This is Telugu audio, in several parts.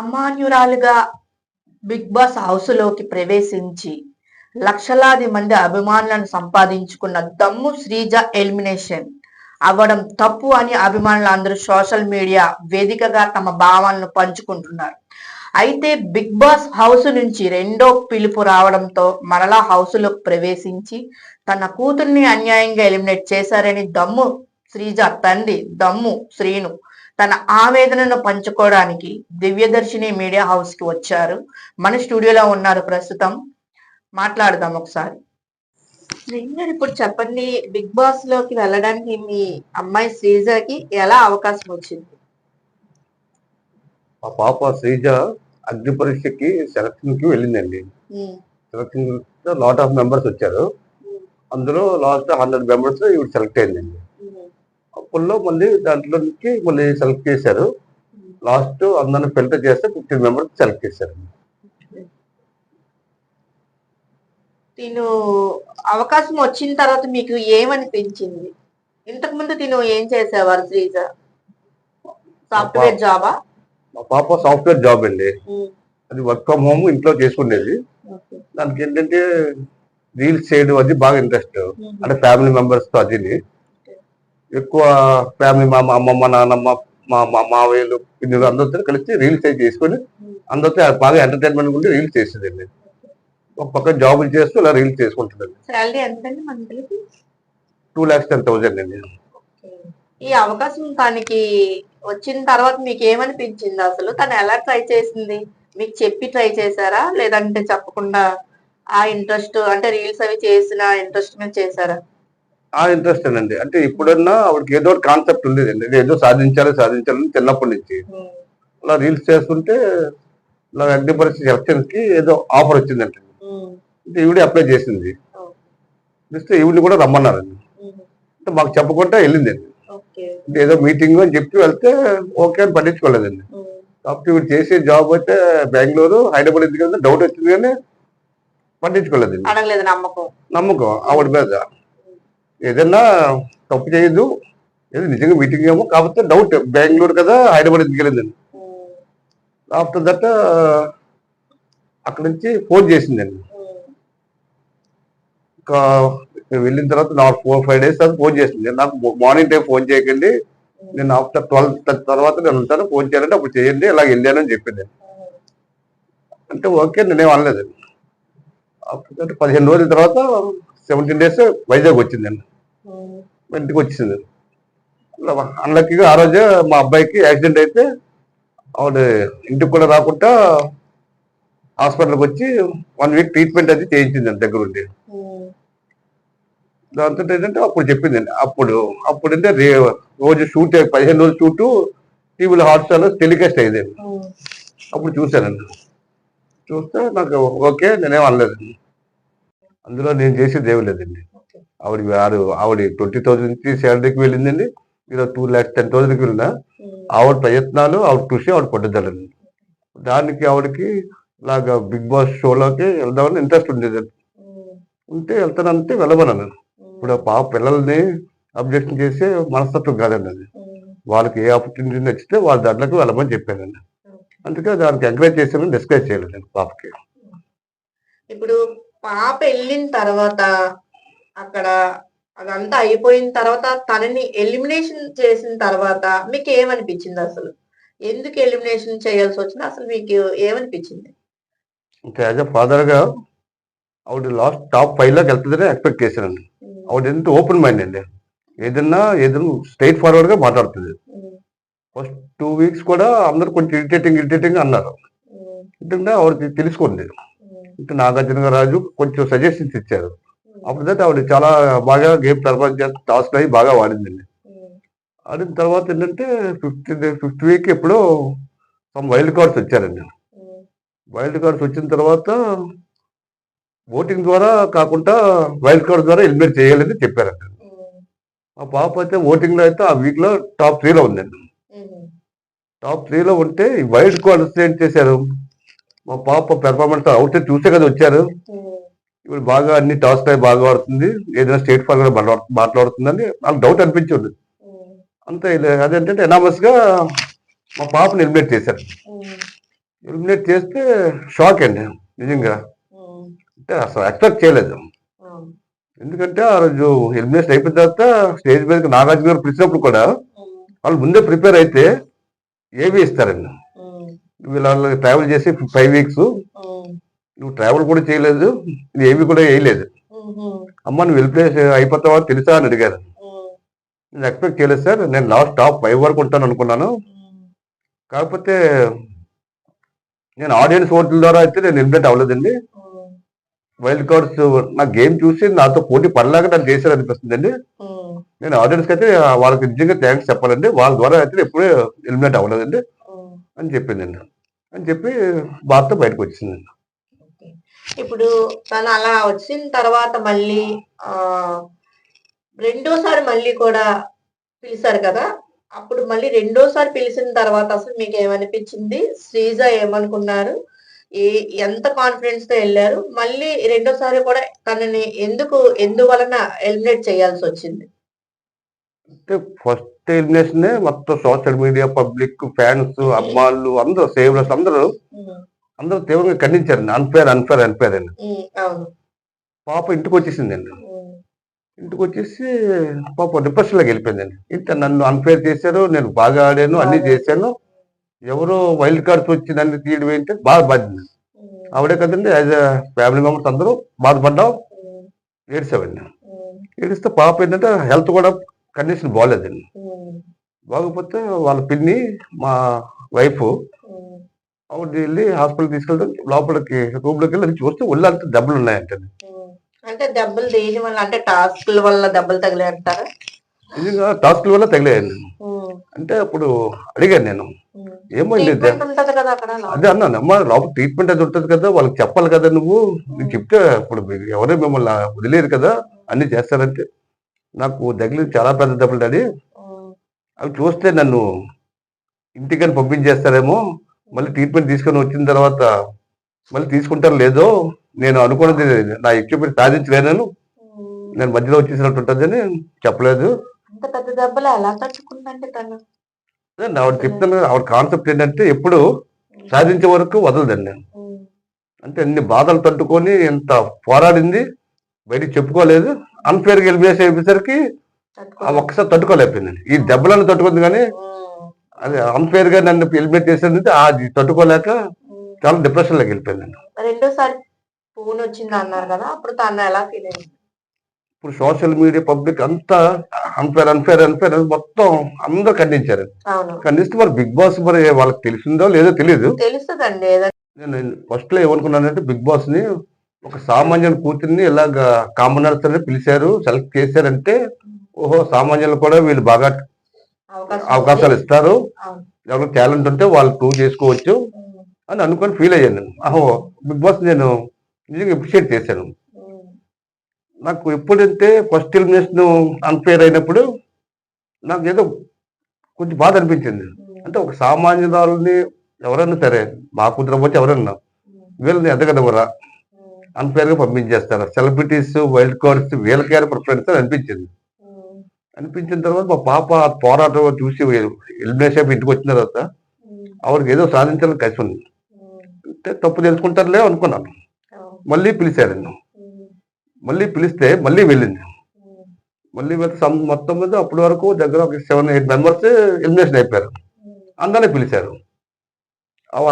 అమాన్యురాలుగా బిగ్ బాస్ హౌస్లోకి ప్రవేశించి లక్షలాది మంది అభిమానులను సంపాదించుకున్న దమ్ము శ్రీజ ఎలిమినేషన్. అవ్వడం తప్పు అని అభిమానులు అందరూ సోషల్ మీడియా వేదికగా తమ భావాలను పంచుకుంటున్నారు. అయితే బిగ్ బాస్ హౌస్ నుంచి రెండో పిలుపు రావడంతో మరలా హౌస్లోకి ప్రవేశించి తన కూతుర్ని అన్యాయంగా ఎలిమినేట్ చేశారని దమ్ము శ్రీజ తండ్రి దమ్ము శ్రీను తన ఆవేదనను పంచుకోవడానికి దివ్యదర్శిని మీడియా హౌస్కి వచ్చారు. మన స్టూడియోలో ఉన్నారు ప్రస్తుతం. మాట్లాడదాం ఒకసారి. గారు ఇప్పుడు చెప్పండి బిగ్ బాస్లోకి వెళ్ళడానికి మీ అమ్మాయి శ్రీజకి ఎలా అవకాశం వచ్చింది? మా పాప శ్రీజ అగ్ని పరీక్షకి సెలక్షన్కి వెళ్ళిందండి. సెలక్షన్ లాట్ ఆఫ్ మెంబర్స్ వచ్చారు. అందులో లాస్ట్ హండ్రెడ్ మెంబర్స్ ఇవి సెలెక్ట్ అయిందండి. అప్పుల్లో మళ్ళీ దాంట్లో నుంచి మళ్ళీ సెలెక్ట్ చేశారు. లాస్ట్ అందరిని ఫిల్టర్ చేస్తే ఫిఫ్టీన్ మెంబర్స్ సెలెక్ట్ చేశారు. తిను అవకాశం వచ్చిన తర్వాత మీకు ఏమనిపించింది? ఇంతకు ముందు తిను ఏం చేసేవారు శ్రీజ? సాఫ్ట్వేర్ జాబా మా పాప సాఫ్ట్వేర్ జాబ్ అండి. అది వర్క్ ఫ్రమ్ హోమ్ ఇంట్లో చేసుకునేది. దానికి ఏంటంటే రీల్స్ చేయడం అది బాగా ఇంట్రెస్ట్ అంటే ఫ్యామిలీ మెంబర్స్తో అది ఎక్కువ ఫ్యామిలీ మా అమ్మమ్మ నాన్నమ్మ మా మా మావయ్యలు పిన్నులు అందరితో కలిసి రీల్స్ అయి చేసుకొని అందరితో బాగా ఎంటర్టైన్మెంట్ ఉంటే రీల్స్ చేసేదండి. ఒక పక్క జాబులు చేస్తూ ఇలా రీల్స్ చేసుకుంటుందండి. టూ ల్యాక్స్ టెన్ థౌసండ్ అండి. ఈ అవకాశం తనకి వచ్చిన తర్వాత మీకు ఏమనిపించింది అసలు? తను ఎలా ట్రై చేసింది? మీకు చెప్పి ట్రై చేశారా? లేదంటే చెప్పకుండా ఆ ఇంట్రెస్ట్ అంటే రీల్స్ అవి చేసిన ఇంట్రెస్ట్ మీద చేశారా? ఆ ఇంట్రెస్ట్ అండి అంటే ఇప్పుడన్నా ఆవిడకి ఏదో ఒక కాన్సెప్ట్ ఉండేదండి. ఏదో సాధించాలి సాధించాలని చిన్నప్పటి నుంచి. అలా రీల్స్ చేస్తుంటే ఇలా అగ్ని పరిస్థితి సెలక్షన్కి ఏదో ఆఫర్ వచ్చిందంటే. అంటే ఈవిడే అప్లై చేసింది. ఇస్తే ఈవిడ కూడా రమ్మన్నారండి. అంటే మాకు చెప్పకుండా వెళ్ళిందండి. అంటే ఏదో మీటింగ్ అని చెప్పి వెళ్తే ఓకే అని పట్టించుకోలేదండి. కాబట్టి ఇవి చేసే జాబ్ అయితే బెంగళూరు హైదరాబాద్ ఎందుకంటే డౌట్ వచ్చింది కానీ పట్టించుకోలేదండి. నమ్మకం. నమ్మకం. ఆవిడ మీద. ఏదన్నా తప్పు చేయదు ఏదో నిజంగా మీటింగ్ ఏమో కాకపోతే డౌట్ బెంగళూరు కదా హైదరాబాద్ ఎందుకు వెళ్ళిందండి ఆఫ్టర్ దట్ అక్కడ నుంచి ఫోన్ చేసిందండి. ఇంకా వెళ్ళిన తర్వాత నాకు ఫోర్ ఫైవ్ డేస్ తర్వాత ఫోన్ చేసింది. నాకు మార్నింగ్ టైం ఫోన్ చేయకండి. నేను ఆఫ్టర్ ట్వెల్వ్ తర్వాత నేను ఉంటాను. ఫోన్ చేయాలంటే అప్పుడు చేయండి. ఇలా వెళ్ళానని చెప్పింది. అంటే ఓకే నేనేం అనలేదండి. ఆఫ్టర్ దట్ పదిహేను రోజుల తర్వాత సెవెంటీన్ డేస్ వైజాగ్ వచ్చిందండి ఇంటికి వచ్చింది. అన్లక్కీగా ఆ రోజే మా అబ్బాయికి యాక్సిడెంట్ అయితే ఆవిడ ఇంటికి కూడా రాకుండా హాస్పిటల్కి వచ్చి వన్ వీక్ ట్రీట్మెంట్ అది చేయించిందండి దగ్గర ఉండి. దాంతో ఏంటంటే అప్పుడు చెప్పిందండి అప్పుడు అప్పుడు అంటే రే రోజు షూట్ పదిహేను రోజులు షూట్ టీవీలో హాట్స్టార్లో టెలికాస్ట్ అయ్యేదండి అప్పుడు చూశానండి చూస్తే నాకు ఓకే నేనేం అనలేదండి అందులో నేను చేసేది ఏమీ లేదండి ఆవిడ ఆరు ఆవిడ ట్వంటీ థౌసండ్ నుంచి శాలరీకి వెళ్ళిందండి. ఇలా టూ ల్యాక్స్ టెన్ థౌసండ్కి వెళ్ళినా ఆవిడ ప్రయత్నాలు ఆవిడ కృషి ఆవిడ పట్టుదలండి దానికి ఆవిడకి ఇలాగా బిగ్ బాస్ షోలోకి వెళ్దామని ఇంట్రెస్ట్ ఉండేది. ఉంటే వెళ్తానంటే వెళ్ళమన్నాను. ఇప్పుడు ఆ పాప పిల్లల్ని అబ్జెక్షన్ చేసే మనస్తత్వం కాదండి అది వాళ్ళకి ఏ ఆపర్చునిటీ నచ్చితే వాళ్ళ దాంట్లోకి వెళ్ళమని చెప్పానండి అందుకే దానికి ఎంకరేజ్ చేసాను డిస్కస్ చేయలేదు పాపకి. ఇప్పుడు పాప వెళ్ళిన తర్వాత అక్కడ అదంతా అయిపోయిన తర్వాత తనని ఎలిమినేషన్ చేసిన తర్వాత మీకు ఏమనిపించింది అసలు? ఎందుకు ఎలిమినేషన్ చేయాల్సి వచ్చింది? అసలు మీకు ఏమనిపించింది? ఇంకా యాజ్ అ ఫాదర్గా ఆవిడ లాస్ట్ టాప్ ఫైవ్లోకి వెళ్తుందని ఎక్స్పెక్ట్ చేశానండి ఆవిడ ఎంత ఓపెన్ మైండ్ అండి. ఏదన్నా ఏదైనా స్ట్రైట్ ఫార్వర్డ్గా మాట్లాడుతుంది. ఫస్ట్ టూ వీక్స్ కూడా అందరు కొంచెం ఇరిటేటింగ్ ఇరిటేటింగ్ అన్నారు. ఎందుకంటే ఆవిడకి తెలుసుకోండి అంటే నాగార్జున రాజు కొంచెం సజెషన్స్ ఇచ్చారు. అప్పుడు దాకా ఆవిడ చాలా బాగా గేమ్ తర్వాత టాస్క్ అయ్యి బాగా వాడిందండి. ఆడిన తర్వాత ఏంటంటే ఫిఫ్త్ ఫిఫ్త్ వీక్ ఎప్పుడో సమ్ వైల్డ్ కార్డ్స్ వచ్చారండి. వైల్డ్ కార్డ్స్ వచ్చిన తర్వాత ఓటింగ్ ద్వారా కాకుండా వైల్డ్ కార్డ్ ద్వారా ఎలిమినేట్ చేయాలని చెప్పారండి. మా పాప అయితే ఓటింగ్లో అయితే ఆ వీక్లో టాప్ త్రీలో ఉందండి. టాప్ త్రీలో ఉంటే వైల్డ్ కార్డ్స్ ఏం చేశారు? మా పాప పెర్ఫార్మెన్స్ అవుట్ చూసే కదా వచ్చారు. ఇప్పుడు బాగా అన్ని టాస్ అయి బాగా ఆడుతుంది. ఏదైనా స్టేట్ ఫార్ కూడా మాట్లాడుతుందని నాకు డౌట్ అనిపించింది. అంతే అదేంటంటే ఎనామస్గా మా పాపను ఎలిమినేట్ చేశారు. ఎలిమినేట్ చేస్తే షాక్ అండి. నిజంగా. అంటే అసలు ఎక్స్పెక్ట్ చేయలేదు. ఎందుకంటే ఆ రోజు ఎలిమినేషన్ అయిపోయిన తర్వాత స్టేజ్ మీదకి నాగార్జున గారు పిలిచినప్పుడు కూడా వాళ్ళు ముందే ప్రిపేర్ అయితే ఏవి ఇస్తారండి? ఇలా ట్రావెల్ చేసి ఫైవ్ వీక్స్ నువ్వు ట్రావెల్ కూడా చేయలేదు ఏవి కూడా వేయలేదు. అమ్మ నువ్వు వెళ్ళిపోయి అయిపోతావా తెలుసా అని అడిగారు. నేను ఎక్స్పెక్ట్ చేయలేదు సార్ నేను లాస్ట్ టాప్ ఫైవ్ వరకు ఉంటాను అనుకున్నాను. కాకపోతే నేను ఆడియన్స్ ఓట్ల ద్వారా అయితే నేను ఎలిమినేట్ అవ్వలేదండి. వైల్డ్ కార్డ్స్ నా గేమ్ చూసి నాతో పోటీ పడలాగా నన్ను చేశారు అనిపిస్తుందండి. నేను ఆడియన్స్ అయితే వాళ్ళకి నిజంగా థ్యాంక్స్ చెప్పాలండి. వాళ్ళ ద్వారా అయితే ఎప్పుడూ ఎలిమినేట్ అవ్వలేదండి. అని చెప్పిందండి. అని చెప్పి బాధతో బయటకు వచ్చిందండి. ఇప్పుడు తను అలా వచ్చిన తర్వాత మళ్ళీ రెండోసారి మళ్ళీ కూడా పిలిచారు కదా? అప్పుడు మళ్ళీ రెండోసారి పిలిచిన తర్వాత అసలు మీకు ఏమనిపించింది? శ్రీజ ఏమనుకున్నారు? ఏ ఎంత కాన్ఫిడెన్స్తో వెళ్ళారు? మళ్ళీ రెండోసారి కూడా తనని ఎందుకు ఎందువలన ఎలిమినేట్ చేయాల్సి వచ్చింది? అంటే ఫస్ట్ ఎలిమినేషన్ మొత్తం సోషల్ మీడియా పబ్లిక్ ఫ్యాన్స్ అభిమానులు అందరూ సేవరస్ అందరూ అందరూ తీవ్రంగా ఖండించారండి అన్ఫేర్ అన్ఫేర్ అన్ఫేర్ అవును. పాప ఇంటికి వచ్చేసిందండి ఇంటికి వచ్చేసి పాప డిప్రెషన్లోకి వెళ్ళిపోయిందండి ఇంత నన్ను అన్ఫేర్ చేశారు నేను బాగా ఆడాను అన్ని చేశాను. ఎవరో వైల్డ్ కార్డ్స్ వచ్చి నన్ను తీయడం ఏంటి ఉమ్, ఆవిడే కదండి యాజ్ అ ఫ్యామిలీ మెంబర్స్ అందరూ బాధపడ్డాం ఉమ్, ఏడిస్తే పాప ఏంటంటే హెల్త్ కూడా కండిషన్ బాగాలేదండి బాగపోతే వాళ్ళ పిన్ని మా వైఫ్. ఆవిడ వెళ్ళి హాస్పిటల్ తీసుకెళ్తాం. లోపలికి రూమ్లోకి వెళ్ళి చూస్తే దెబ్బలు ఉమ్. అంటే దెబ్బలు దేని వల్ల? అంటే టాస్క్ల వల్ల దెబ్బలు నిజంగా టాస్క్ల వల్ల తగిలేయండి. అంటే అప్పుడు అడిగాను నేను. ఏమైంది అదే అన్నాను అమ్మా లోపల ట్రీట్మెంట్ అది ఉంటుంది కదా వాళ్ళకి చెప్పాలి కదా నువ్వు. నీకు చెప్తే ఇప్పుడు ఎవరే మిమ్మల్ని వదిలేరు కదా అన్ని చేస్తారంటే. నాకు దగ్గర చాలా పెద్ద దెబ్బలు డాడీ అవి చూస్తే నన్ను ఇంటికని పంపించేస్తారేమో మళ్ళీ ట్రీట్మెంట్ తీసుకొని వచ్చిన తర్వాత మళ్ళీ తీసుకుంటారు లేదో నేను అనుకున్నది నా ఎక్విప్మెంట్ సాధించలేను. నేను. మధ్యలో వచ్చేసినట్టు ఉంటుందని చెప్పలేదు. ఆవిడ చెప్తాను ఆవిడ కాన్సెప్ట్ ఏంటంటే ఎప్పుడు సాధించే వరకు వదలదండి ఉమ్, అంటే అన్ని బాధలు తట్టుకొని ఎంత పోరాడింది బయటికి చెప్పుకోలేదు. అన్ఫేర్గా ఎలిమినేషన్ అయిపోయేసరికి. ఒక్కసారి తట్టుకోలేకపోయిందండి. ఈ దెబ్బలను తట్టుకుంది కానీ అది అన్ఫేర్గా నన్ను ఎలిమినేట్ చేసేది అది తట్టుకోలేక. చాలా డిప్రెషన్ వెళ్ళిపోయిందండి. రెండోసారి ఫోన్ వచ్చింది అన్నారు కదా అప్పుడు తను ఎలా ఫీల్ అయింది? ఇప్పుడు సోషల్ మీడియా పబ్లిక్ అంతా అన్ఫేర్ అన్ఫేర్ అన్ఫేర్ మొత్తం అందరూ ఖండించారు ఖండిస్తే మరి బిగ్ బాస్ మరి వాళ్ళకి తెలిసిందో లేదో తెలియదు తెలుస్తుందండి నేను ఫస్ట్లో ఏమనుకున్నానంటే బిగ్ బాస్ని ఒక సామాన్యుల కూతుర్ని ఇలాగ కామనర్స్ అని పిలిచారు సెలెక్ట్ చేశారంటే ఓహో సామాన్యులు కూడా వీళ్ళు బాగా అవకాశం అవకాశాలు. ఇస్తారు. ఎవరికి టాలెంట్ ఉంటే వాళ్ళు ప్రూవ్ చేసుకోవచ్చు అని అనుకొని ఫీల్ అయ్యాను అహో బిగ్ బాస్ నేను నిజంగా అప్రిషియేట్ చేశాను. నాకు ఎప్పుడంటే ఫస్ట్ ఎలిమినేషన్ అన్ఫేర్ అయినప్పుడు నాకు ఏదో కొంచెం బాధ అనిపించింది. అంటే ఒక సామాన్యురాలని ఎవరన్నా సరే మా కుదరవచ్చు ఎవరన్నా వీళ్ళని ఎదగదవరా అన్ఫేర్గా పంపించేస్తారు. సెలబ్రిటీస్ వైల్డ్ కార్డ్స్ వీళ్ళకే ప్రిఫరెన్స్ అని అనిపించింది అనిపించిన తర్వాత మా పాప ఆ పోరాటం చూసి ఎలిమినేషన్ ఇంటికి వచ్చిన తర్వాత ఆవిడకి ఏదో సాధించాలని కలిసి ఉంది. అంటే తప్పు తెలుసుకుంటారులే అనుకున్నాను. మళ్ళీ పిలిచారండి ఉమ్, మళ్ళీ పిలిస్తే మళ్ళీ వెళ్ళింది. మళ్ళీ వెళ్తే మొత్తం మీద అప్పటి వరకు దగ్గర ఒక సెవెన్ ఎయిట్ మెంబర్స్ ఎలిమినేషన్ అయిపోయారు. అందరినీ పిలిచారు.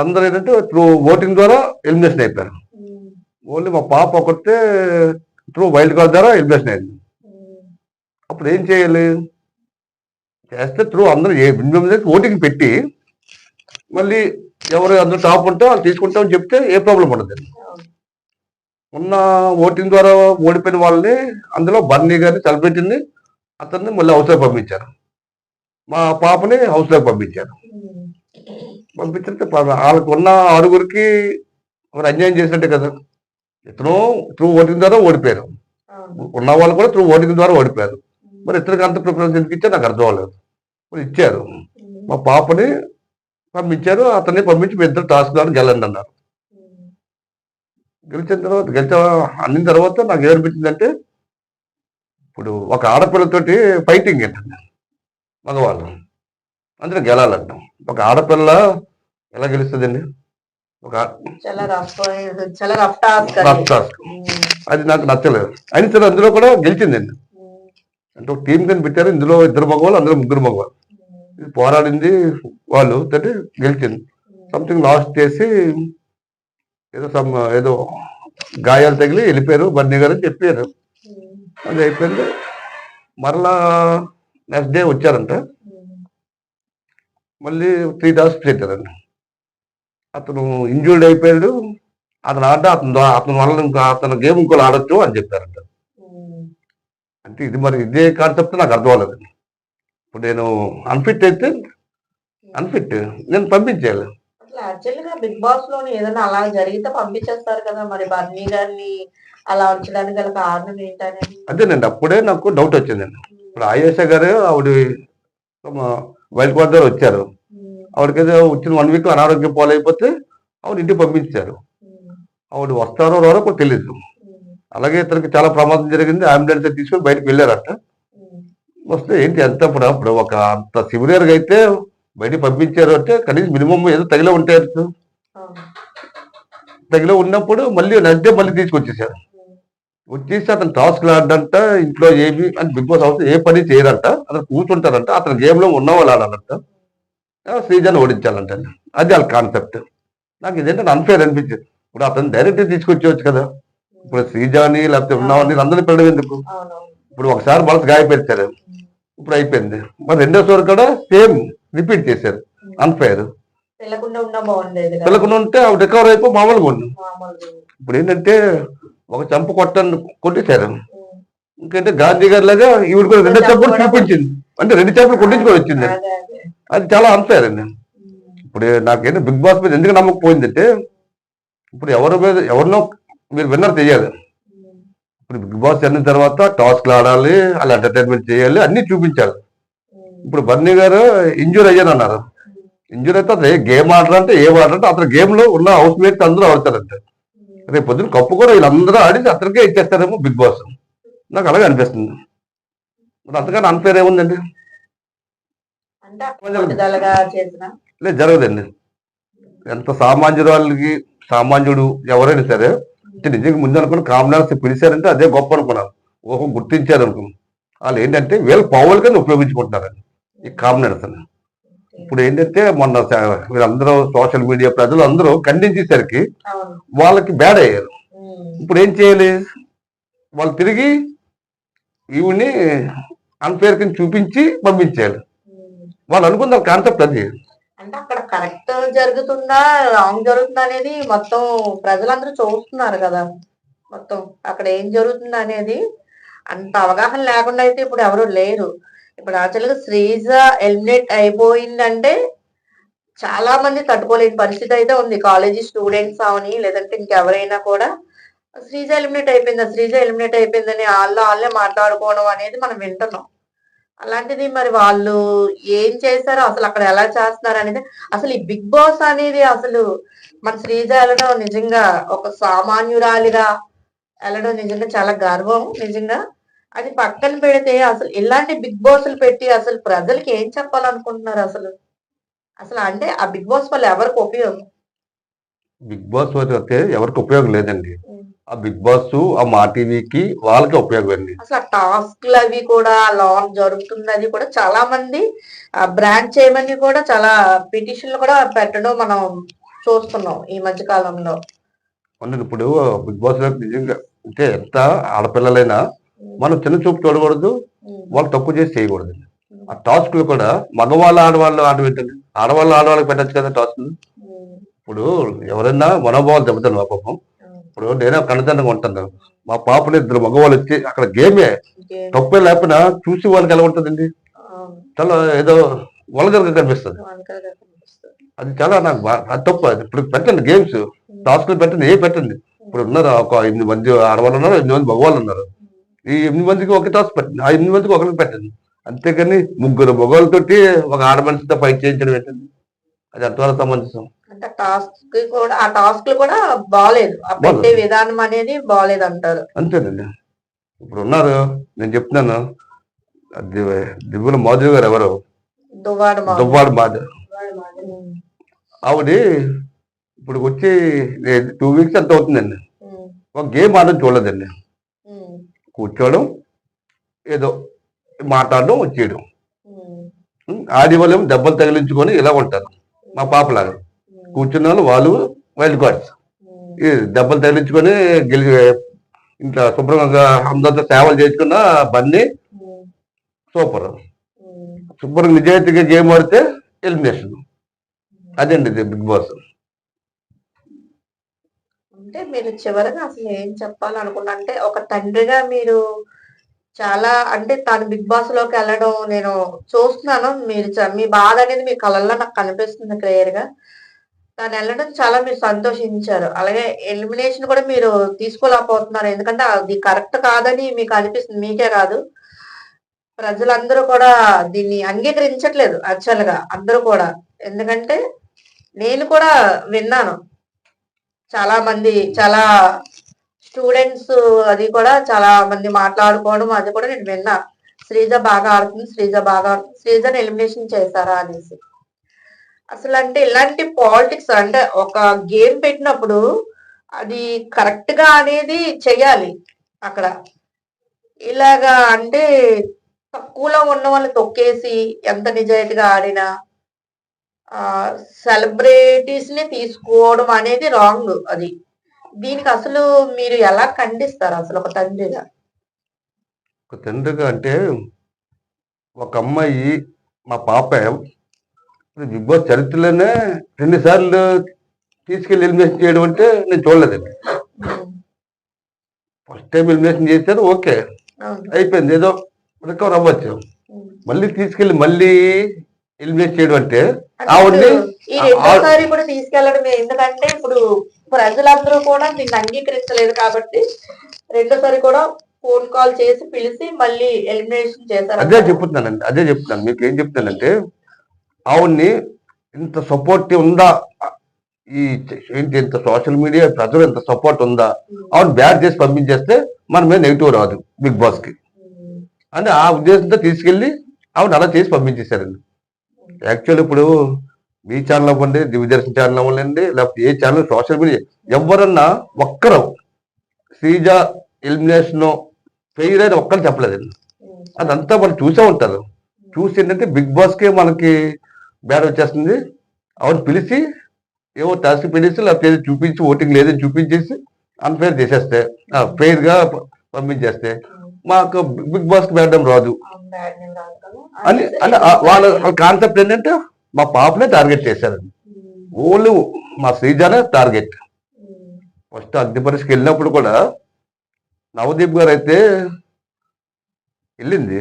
అందరూ ఏంటంటే త్రూ ఓటింగ్ ద్వారా ఎలిమినేషన్ అయిపోయారు. ఓన్లీ మా పాప ఒకరితే త్రూ వైల్డ్ కార్డ్ ద్వారా ఎలిమినేషన్ అయింది. అప్పుడు ఏం చేయాలి? చేస్తే త్రూ అందరూ ఏ ఓటింగ్ పెట్టి మళ్ళీ ఎవరు అందరూ టాప్ ఉంటే వాళ్ళు తీసుకుంటామని చెప్తే ఏ ప్రాబ్లం ఉండదు. ఉన్న ఓటింగ్ ద్వారా ఓడిపోయిన వాళ్ళని అందులో బర్నీ గారిని తలపెట్టింది అతన్ని మళ్ళీ హౌస్లోకి పంపించారు. మా పాపని హౌస్లోకి పంపించారు. ఉమ్, పంపించితే వాళ్ళకు ఉన్న ఆరుగురికి మరి అన్యాయం చేసినట్టే కదా. ఇతను త్రూ ఓటింగ్ ద్వారా ఓడిపోయారు. ఉన్న వాళ్ళు కూడా త్రూ ఓటింగ్ ద్వారా ఓడిపోయారు. మరి ఇతనికి అంత ప్రిఫరెన్స్ ఎందుకు ఇచ్చా నాకు అర్థం అవ్వలేదు. మరి ఇచ్చారు. మా పాపని పంపించారు. అతన్ని పంపించి మీ ఇద్దరు టాస్క్ ద్వారా గెలండి అన్నారు. గెలిచిన తర్వాత గెలిచ అన్న తర్వాత నాకు ఏమనిపించిందంటే ఇప్పుడు ఒక ఆడపిల్లతోటి ఫైటింగ్ ఏంటండి మగవాళ్ళు. అందులో గెలాలంటాం. ఒక ఆడపిల్ల ఎలా గెలుస్తుందండి? ఒక టాస్క్ అది. నాకు నచ్చలేదు. అయినా సరే అందులో కూడా గెలిచిందండి అంటే ఒక టీం కింద పెట్టారు ఇందులో ఇద్దరు మగవాళ్ళు అందులో ముగ్గురు మగవాళ్ళు. ఇది పోరాడింది వాళ్ళు తోటి గెలిచింది. సంథింగ్ లాస్ట్ చేసి ఏదో సమ్ ఏదో గాయాలు తగిలి వెళ్ళిపోయారు బన్నీ గారు అని చెప్పారు. అది అయిపోయింది. మరలా నెక్స్ట్ డే వచ్చారంట. మళ్ళీ త్రీ టాస్క్ పెట్టారండి అతను ఇంజూర్డ్ అయిపోయాడు. అతను ఆట అతను అతని వల్ల ఇంకా అతను గేమ్ ఇంకోళ్ళు ఆడొచ్చు అని చెప్పారంట. అంటే ఇది మరి ఇదే కాన్సెప్ట్ నాకు అర్థం ఇప్పుడు నేను అన్ఫిట్ అయితే అన్ఫిట్ నేను పంపించేయాలి. అసలు యాక్చువల్గా బిగ్ బాస్లోని ఏదైనా అలా జరిగితే పంపించేస్తారు కదా మరి బర్నీ గారిని అలా ఉంచడానికి గల కారణం ఏంటనేది అదేనండి అప్పుడే నాకు డౌట్ వచ్చిందండి. ఇప్పుడు ఆయేష గారు ఆవిడ వైల్డ్ కార్డ్ వచ్చారు. ఆవిడకి వచ్చిన వన్ వీక్ అనారోగ్యం పాలైపోతే ఆవిడ ఇంటికి పంపించారు. ఆవిడ వస్తారో రారో కూడా తెలియదు అలాగే ఇతనికి చాలా ప్రమాదం జరిగింది. అంబులెన్స్ తీసుకొని బయటకు వెళ్ళారట. వస్తే ఏంటి ఎంత ఇప్పుడు అప్పుడు ఒక అంత సివియర్ అయితే బయటికి పంపించారు అంటే కనీసం మినిమం ఏదో తగిలే ఉంటారు తగిలో ఉన్నప్పుడు మళ్ళీ నెక్స్ట్ మళ్ళీ తీసుకొచ్చేసారు. వచ్చేసి అతను టాస్క్ ఆడంట ఇంట్లో ఏమి అని బిగ్ బాస్ హౌస్ ఏ పని చేయరంట. అతను కూర్చుంటారంట. అతను గేమ్లో ఉన్నవాళ్ళు ఆడాలంట. ఆ శ్రీజాన్ని ఓడించాలంట అది వాళ్ళ కాన్సెప్ట్. నాకు ఇదేంటంటే అన్ఫేర్ అనిపించింది. ఇప్పుడు అతను డైరెక్ట్ తీసుకొచ్చేవచ్చు కదా. ఇప్పుడు శ్రీజాని లేకపోతే ఉన్నవాడిని అందరినీ పిల్లడం ఎందుకు? ఇప్పుడు ఒకసారి మనసు గాయపెట్టారు ఇప్పుడు అయిపోయింది. మరి రెండోసారి కూడా సేమ్ రిపీట్ చేశారు. అన్ఫైర్ ఉన్నా. పిల్లకుండా ఉంటే ఆవిడ రికవర్ అయిపో మామూలుగా ఉంది మామూలుగా. ఇప్పుడు ఏంటంటే ఒక చంప కొట్టని కొట్టేశారు. ఇంకంటే గాంధీ గారి లాగా ఈవిడ కూడా రెండు చెంపలు చూపించింది. అంటే రెండు చెంపలు కొట్టించుకొని వచ్చింది. అది చాలా అన్ఫేర్ అండి. ఇప్పుడు ఇప్పుడు నాకేంటి బిగ్ బాస్ మీద ఎందుకు నమ్మకం పోయిందంటే ఇప్పుడు ఎవరి మీద ఎవరినో మీరు విన్నర్ తెలియాలి ఇప్పుడు బిగ్ బాస్ అన్న తర్వాత టాస్క్లు ఆడాలి అలా ఎంటర్టైన్మెంట్ చేయాలి అన్నీ చూపించాలి ఇప్పుడు బర్నీ గారు ఇంజూర్ అయ్యాను అన్నారు ఇంజూర్ అయితే అతను గేమ్ ఆడాలంటే ఏం ఆడాలంటే అతను గేమ్లో ఉన్న హౌస్ మేట్స్ అందరూ ఆడతారంట. రేపు పొద్దున కప్పు కూడా వీళ్ళందరూ ఆడి అతనికే ఇచ్చేస్తారేమో బిగ్ బాస్. నాకు అలాగే అనిపిస్తుంది. మరి అంతకన్నా అన్ఫేర్ ఏముందండి? లేదు జరగదండి. ఎంత సామాన్యురాలకి సామాన్యుడు ఎవరైనా సరే అంటే నిజంగా ముందు అనుకున్న కామనర్స్ పిలిచారంటే అదే గొప్ప అనుకున్నాను ఓహో గుర్తించారు అనుకున్నాను వాళ్ళు ఏంటంటే వీళ్ళ పావుల కింద ఉపయోగించుకుంటున్నారండి ఈ కామనర్స్ అని ఇప్పుడు ఏంటంటే మొన్న వీళ్ళందరూ సోషల్ మీడియా ప్రజలు అందరూ ఖండించేసరికి వాళ్ళకి బ్యాడ్ అయ్యారు. ఇప్పుడు ఏం చేయాలి? వాళ్ళు తిరిగి ఈవిని అన్ఫేర్ కింద చూపించి పంపించేయాలి. వాళ్ళు అనుకున్న కాన్సెప్ట్ అది. అంటే అక్కడ కరెక్ట్ జరుగుతుందా రాంగ్ జరుగుతుందా అనేది మొత్తం ప్రజలందరూ చూస్తున్నారు కదా. మొత్తం అక్కడ ఏం జరుగుతుంది అనేది అంత అవగాహన లేకుండా అయితే ఇప్పుడు ఎవరు లేరు. ఇప్పుడు యాక్చువల్గా శ్రీజ ఎలిమినేట్ అయిపోయిందంటే చాలా మంది తట్టుకోలేని పరిస్థితి అయితే ఉంది. కాలేజీ స్టూడెంట్స్ అవని లేదంటే ఇంకెవరైనా కూడా శ్రీజ ఎలిమినేట్ అయిపోయిందా శ్రీజ ఎలిమినేట్ అయిపోయిందని వాళ్ళు వాళ్ళే మాట్లాడుకోవడం అనేది మనం వింటున్నాం. అలాంటిది మరి వాళ్ళు ఏం చేశారో అసలు అక్కడ ఎలా చేస్తున్నారు అనేది అసలు ఈ బిగ్ బాస్ అనేది అసలు మన శ్రీజ వెళ్ళడం నిజంగా ఒక సామాన్యురాలిగా వెళ్ళడం నిజంగా చాలా గర్వం నిజంగా. అది పక్కన పెడితే అసలు ఇలాంటి బిగ్ బాస్లు పెట్టి అసలు ప్రజలకి ఏం చెప్పాలనుకుంటున్నారు అసలు? అసలు అంటే ఆ బిగ్ బాస్ వల్ల ఎవరికి ఉపయోగం? బిగ్ బాస్ వల్ల ఎవరికి ఉపయోగం లేదండి. ఆ బిగ్ బాస్ ఆ మా టీవీకి వాళ్ళకి ఉపయోగం అండి అసలు టాస్క్లు అవి కూడా లాన్ జరుగుతున్నది కూడా చాలా మంది బ్రాండ్ చేయమని కూడా చాలా పిటిషన్లు కూడా పెట్టడం మనం చూస్తున్నాం ఈ మధ్య కాలంలో. ఇప్పుడు బిగ్ బాస్లో నిజంగా అంటే ఎంత ఆడపిల్లలైనా మనం చిన్న చూపు చూడకూడదు వాళ్ళు తక్కువ చేసి చేయకూడదు. ఆ టాస్క్లు కూడా మగవాళ్ళు ఆడవాళ్ళు ఆడబెట్టండి ఆడవాళ్ళు ఆడవాళ్ళకి పెట్టచ్చు కదా టాస్క్ ఇప్పుడు ఎవరైనా మనోభావాలు దెబ్బతాను పాపం ఇప్పుడు నేనే కన్నతండ్రిగా ఉంటాను. మా పాపని ఇద్దరు మగవాళ్ళు వచ్చి అక్కడ గేమే. తప్పే లేకపోయినా చూసి వాళ్ళకి ఎలా ఉంటుందండి? చాలా ఏదో వలగరగా కనిపిస్తుంది. అది చాలా నాకు అది తప్పు. అది ఇప్పుడు పెట్టండి గేమ్స్. టాస్క్లు పెట్టండి ఏ పెట్టండి. ఇప్పుడు ఉన్నారు ఒక ఎనిమిది మంది ఆడవాళ్ళు ఉన్నారు ఎనిమిది మంది మగవాళ్ళు ఉన్నారు? ఈ ఎనిమిది మందికి ఒక టాస్క్ పెట్టండి. ఆ ఎనిమిది మందికి ఒకరికి పెట్టండి. అంతేకాని ముగ్గురు మగవాళ్ళతోటి ఒక ఆడ మనిషితో ఫైట్ చేయించడం ఏంటండి? అది ఎంతవరకు సమంజసం? అంటే టాస్క్ కూడా ఆ టాస్క్లు కూడా బాగాలేదు ఆ పెట్టే విధానం అనేది బాగాలేదు అంటారు. అంతేనండి. ఇప్పుడు ఉన్నారు. నేను చెప్తున్నాను. అది దివ్యుల మాధురి గారు ఎవరు? దువ్వాడు మాధవ్ ఆవిడ ఇప్పుడు వచ్చి టూ వీక్స్ ఎంత అవుతుందండి? ఒక గేమ్ ఆడడం చూడలేదండి. కూర్చోవడం ఏదో మాట్లాడడం వచ్చేయడం. వాళ్ళు దెబ్బలు తగిలించుకొని ఇలా ఉంటారు. మా. పాపలాగా. కూర్చున్న వాళ్ళు వాళ్ళు వైల్డ్ కార్డ్స్. ఈ దెబ్బలు తగిలించుకొని గెలి ఇంట్లో శుభ్రంగా అందరితో సేవలు చేసుకున్న బన్నీ సూపర్. శుభ్రంగా నిజాయితీగా గేమ్ ఆడితే ఎలిమినేషన్. అదండి ఇది బిగ్ బాస్? అంటే మీరు చివరగా అసలు ఏం చెప్పాలనుకున్నా అంటే ఒక తండ్రిగా మీరు చాలా అంటే తను బిగ్ బాస్లోకి వెళ్ళడం నేను చూస్తున్నాను. మీరు మీ బాధ అనేది మీ కళ్ళల్లో నాకు కనిపిస్తుంది క్లియర్గా తను వెళ్ళడం చాలా మీరు సంతోషించారు. అలాగే ఎలిమినేషన్ కూడా మీరు తీసుకోలేకపోతున్నారు. ఎందుకంటే అది కరెక్ట్ కాదని మీకు అనిపిస్తుంది. మీకే కాదు. ప్రజలందరూ కూడా దీన్ని అంగీకరించట్లేదు యాక్చువల్గా. అందరూ కూడా. ఎందుకంటే నేను కూడా విన్నాను. చాలా మంది చాలా స్టూడెంట్స్ అది కూడా చాలా మంది మాట్లాడుకోవడం అది కూడా నేను విన్నా. శ్రీజ బాగా ఆడుతుంది శ్రీజ బాగా ఆడుతుంది. శ్రీజను ఎలిమినేషన్ చేశారా అనేసి. అసలు అంటే ఇలాంటి పాలిటిక్స్ అంటే ఒక గేమ్ పెట్టినప్పుడు అది కరెక్ట్గా అనేది చెయ్యాలి అక్కడ. ఇలాగా అంటే తక్కువలో ఉన్న వాళ్ళని తొక్కేసి ఎంత నిజాయితీగా ఆడినా సెలబ్రిటీస్ని తీసుకోవడం అనేది రాంగ్ అది. దీనికి అసలు మీరు ఎలా ఖండిస్తారు అసలు ఒక తండ్రిగా ఒక తండ్రిగా అంటే ఒక అమ్మాయి మా పాప బిగ్ బాస్ చరిత్రలోనే రెండు సార్లు తీసుకెళ్ళి ఎలిమినేషన్ చేయడం అంటే నేను చూడలేదండి. ఫస్ట్ టైం ఎలిమినేషన్ చేశారు ఓకే. అయిపోయింది. ఏదో రికవర్ అవ్వచ్చు. మళ్ళీ తీసుకెళ్ళి మళ్ళీ ఎలిమినేట్ చేయడం అంటే ఆవిడ్ని రెండోసారి కూడా ఎందుకంటే ఇప్పుడు ప్రజలందరూ కూడా దీన్ని అంగీకరించలేదు కాబట్టి రెండోసారి కూడా ఫోన్ కాల్ చేసి పిలిచి మళ్ళీ ఎలిమినేషన్ చేశారు అదే చెప్తున్నానండి. అదే చెప్తున్నాను. మీకు ఏం చెప్తానంటే ఆవిడ్ని ఇంత సపోర్ట్ ఉందా? ఈ ఏంటి ఇంత సోషల్ మీడియా ప్రజలు ఇంత సపోర్ట్ ఉందా? ఆవిడ బ్యాడ్ చేసి పంపించేస్తే మన మీద నెగిటివ్ రాదు బిగ్ బాస్కి. అని ఆ ఉద్దేశంతో తీసుకెళ్ళి ఆవిడ అలా చేసి పంపించేశారండి. యాక్చువల్ ఇప్పుడు మీ ఛానల్ అవ్వండి దివ్యదర్శన్ ఛానల్ అవ్వండి లేకపోతే ఏ ఛానల్ సోషల్ మీడియా ఎవరన్నా ఒక్కరు శ్రీజ ఎలిమినేషన్ ఫెయిల్ అని ఒక్కరు చెప్పలేదండి. అదంతా మనం చూసే ఉంటారు. చూసి ఏంటంటే బిగ్ బాస్కి మనకి బ్యాడ్ వచ్చేస్తుంది ఆవిడ పిలిచి ఏవో టాస్క్ పిలిచి లేకపోతే చూపించి ఓటింగ్ లేదని చూపించేసి అన్ఫేర్ చేసేస్తే ఫెయిర్గా పంపించేస్తే మాకు బిగ్ బాస్కి పెట్టడం రాదు. అని అని వాళ్ళ వాళ్ళ కాన్సెప్ట్ ఏంటంటే మా పాపనే టార్గెట్ చేశారండి ఓన్లీ మా శ్రీజానే టార్గెట్ ఫస్ట్ అగ్నిపరీక్షకి వెళ్ళినప్పుడు కూడా నవదీప్ గారు అయితే వెళ్ళింది.